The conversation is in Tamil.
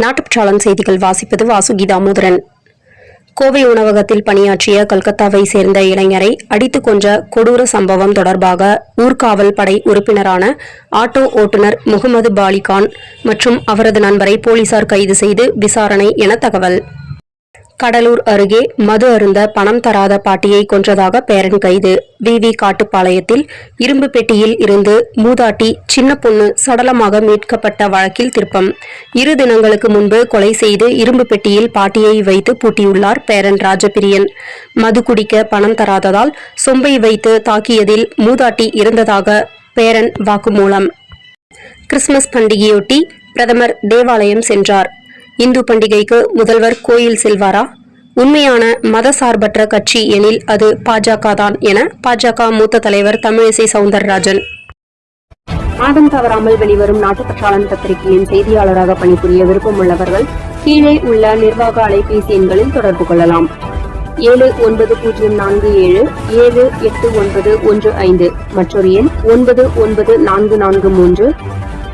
நாட்டுப்பற்றாளன் செய்திகள் வாசிப்பது வாசுகி தாமோதரன் கோவை உணவகத்தில் பணியாற்றிய கல்கத்தாவை சேர்ந்த இளைஞரை அடித்துக் கொன்ற கொடூர சம்பவம் தொடர்பாக ஊர்காவல் படை உறுப்பினரான ஆட்டோ ஓட்டுநர் முகமது பாலிகான் மற்றும் அவரது நண்பரை போலீசார் கைது செய்து விசாரணை என தகவல். கடலூர் அருகே மது அருந்த பணம் தராத பாட்டியை கொன்றதாக பேரன் கைது. விவி காட்டுப்பாளையத்தில் இரும்பு பெட்டியில் இருந்து மூதாட்டி சின்ன பொண்ணு சடலமாக மீட்கப்பட்ட வழக்கில் திருப்பம். இரு தினங்களுக்கு முன்பு கொலை செய்து இரும்பு பெட்டியில் பாட்டியை வைத்து பூட்டியுள்ளார் பேரன் ராஜபிரியன். மது குடிக்க பணம் தராததால் சொம்பை வைத்து தாக்கியதில் மூதாட்டி இறந்ததாக பேரன் வாக்குமூலம். கிறிஸ்துமஸ் பண்டிகையொட்டி பிரதமர் தேவாலயம் சென்றார். இந்து பண்டிகைக்கு முதல்வர் கோயில் செல்வாரா? உண்மையான மதசார்பற்ற கட்சி எனில் அது பாஜக தான் என பாஜக மூத்த தலைவர் தமிழிசை சவுந்தரராஜன். மாதம் தவறாமல் வெளிவரும் நாட்டுப்பற்றாளன் பத்திரிகையின் செய்தியாளராக பணிபுரிய விருப்பமுள்ளவர்கள் கீழே உள்ள நிர்வாக அலைபேசி எண்களில் தொடர்பு கொள்ளலாம். ஏழு ஒன்பது பூஜ்ஜியம் நான்கு ஏழு ஏழு எட்டு ஒன்பது ஒன்று ஐந்து மற்றொரு எண் ஒன்பது ஒன்பது நான்கு நான்கு மூன்று